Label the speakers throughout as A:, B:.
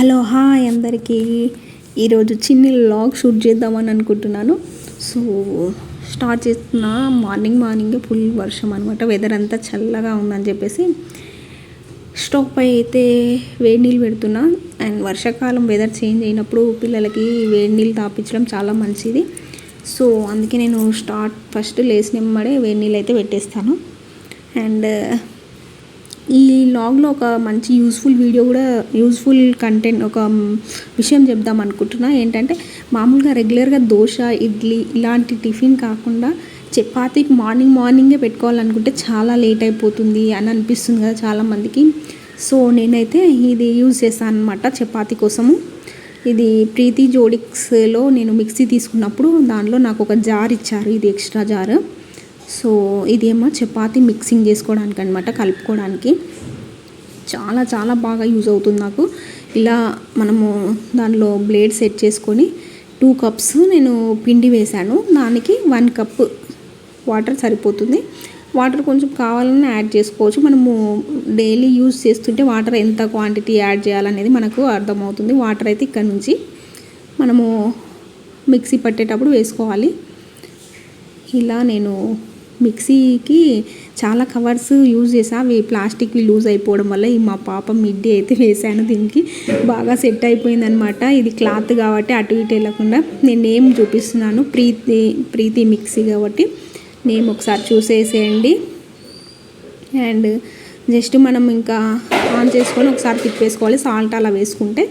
A: Hello hi అందరికీ. ఈరోజు చిన్ని లాగ్ షూట్ చేద్దామని అనుకుంటున్నాను. సో స్టార్ట్ చేస్తున్న మార్నింగ్ మార్నింగ్ ఫుల్ వర్షం అనమాట వెదర్ అంతా చల్లగా ఉందని చెప్పేసి స్టవ్ పై అయితే వేడి నీళ్ళు పెడుతున్నా. అండ్ వర్షాకాలం వెదర్ చేంజ్ అయినప్పుడు పిల్లలకి వేడి నీళ్ళు తాపించడం చాలా మంచిది. సో అందుకే నేను స్టార్ట్ ఫస్ట్ లేచినమ్మడే వేడి నీళ్ళు అయితే పెట్టేస్తాను. అండ్ ఈ లాగ్లో ఒక మంచి యూస్ఫుల్ వీడియో కూడా యూస్ఫుల్ కంటెంట్ ఒక విషయం చెప్దాం అనుకుంటున్నా. ఏంటంటే మామూలుగా రెగ్యులర్గా దోశ ఇడ్లీ ఇలాంటి టిఫిన్ కాకుండా చపాతీ మార్నింగ్ మార్నింగే పెట్టుకోవాలనుకుంటే చాలా లేట్ అయిపోతుంది అని అనిపిస్తుంది కదా చాలామందికి. సో నేనైతే ఇది యూజ్ చేస్తాను అనమాట చపాతీ కోసము. ఇది ప్రీతి జోడిక్స్లో నేను మిక్సీ తీసుకున్నప్పుడు దానిలో నాకు ఒక జార్ ఇచ్చారు ఇది ఎక్స్ట్రా జార్. సో ఇదేమో చపాతి మిక్సింగ్ చేసుకోవడానికి అనమాట కలుపుకోవడానికి. చాలా చాలా బాగా యూజ్ అవుతుంది నాకు. ఇలా మనము దానిలో బ్లేడ్ సెట్ చేసుకొని టూ కప్స్ నేను పిండి వేశాను. దానికి వన్ కప్ వాటర్ సరిపోతుంది. వాటర్ కొంచెం కావాలని యాడ్ చేసుకోవచ్చు. మనము డైలీ యూజ్ చేస్తుంటే వాటర్ ఎంత క్వాంటిటీ యాడ్ చేయాలనేది మనకు అర్థమవుతుంది. వాటర్ అయితే ఇక్కడ నుంచి మనము మిక్సీ పట్టేటప్పుడు వేసుకోవాలి. ఇలా నేను మిక్సీకి చాలా కవర్స్ యూజ్ చేసా అవి ప్లాస్టిక్వి లూజ్ అయిపోవడం వల్ల ఈ మా పాప మిడ్డీ అయితే వేసాను దీనికి. బాగా సెట్ అయిపోయింది అనమాట ఇది క్లాత్ కాబట్టి అటు ఇటు వెళ్ళకుండా నేను నేమ్ చూపిస్తున్నాను. ప్రీతి ప్రీతి మిక్సీ కాబట్టి నేమ్ ఒకసారి చూసేసేయండి. అండ్ జస్ట్ మనం ఇంకా ఆన్ చేసుకొని ఒకసారి తిప్పేసుకోవాలి సాల్ట్ అలా వేసుకుంటే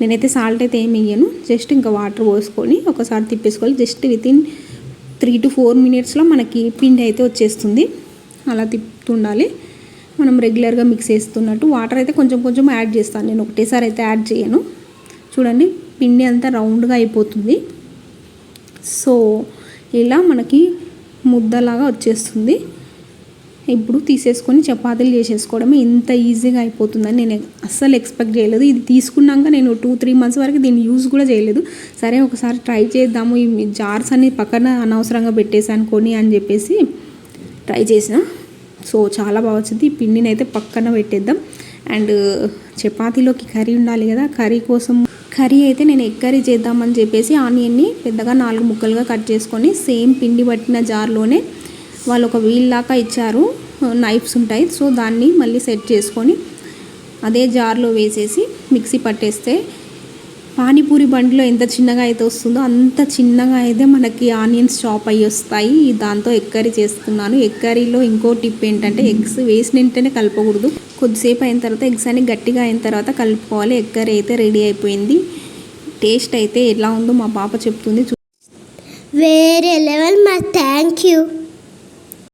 A: నేనైతే సాల్ట్ అయితే ఏమి వేయను జస్ట్ ఇంకా వాటర్ పోసుకొని ఒకసారి తిప్పేసుకోవాలి. Just within three to four మినిట్స్లో మనకి పిండి అయితే వచ్చేస్తుంది. అలా తిప్పుతుండాలి. మనం రెగ్యులర్గా మిక్స్ చేస్తున్నట్టు వాటర్ అయితే కొంచెం కొంచెం యాడ్ చేస్తాను. నేను ఒకటేసారి అయితే యాడ్ చేయను. చూడండి పిండి అంతా రౌండ్గా అయిపోతుంది. సో ఇలా మనకి ముద్దలాగా వచ్చేస్తుంది. ఇప్పుడు తీసేసుకొని చపాతీలు చేసేసుకోవడమే ఇంత ఈజీగా అయిపోతుందని నేను అస్సలు ఎక్స్పెక్ట్ చేయలేదు. ఇది తీసుకున్నాక నేను టూ త్రీ మంత్స్ వరకు దీన్ని యూజ్ కూడా చేయలేదు. సరే ఒకసారి ట్రై చేద్దాము. ఈ జార్స్ అన్ని పక్కన అనవసరంగా పెట్టేసాను కొని అని చెప్పేసి ట్రై చేసిన. సో చాలా బాగా వచ్చింది. ఈ పిండిని అయితే పక్కన పెట్టేద్దాం. అండ్ చపాతీలోకి కర్రీ ఉండాలి కదా కర్రీ కోసం కర్రీ అయితే నేను ఎగ్ కర్రీ చేద్దామని చెప్పేసి ఆనియన్ని పెద్దగా నాలుగు ముక్కలుగా కట్ చేసుకొని సేమ్ పిండి పట్టిన జార్లోనే వాళ్ళు ఒక వీల్ లాగా ఇచ్చారు. నైఫ్స్ ఉంటాయి. సో దాన్ని మళ్ళీ సెట్ చేసుకొని అదే జార్లో వేసేసి మిక్సీ పట్టేస్తే పానీపూరి బండిలో ఎంత చిన్నగా అయితే వస్తుందో అంత చిన్నగా అయితే మనకి ఆనియన్స్ చాప్ అయ్యి వస్తాయి. దాంతో ఎగ్ చేస్తున్నాను. ఎగ్ కర్రీలో ఇంకో టిప్ ఏంటంటే ఎగ్స్ వేసిన వెంటనే కలపకూడదు. కొద్దిసేపు అయిన తర్వాత ఎగ్స్ అన్ని గట్టిగా అయిన తర్వాత కలుపుకోవాలి. ఎగ్ కర్రీ అయితే రెడీ అయిపోయింది. టేస్ట్ అయితే ఎలా ఉందో మా పాప చెప్తుంది.
B: వేరే లెవెల్ మా థ్యాంక్ యూ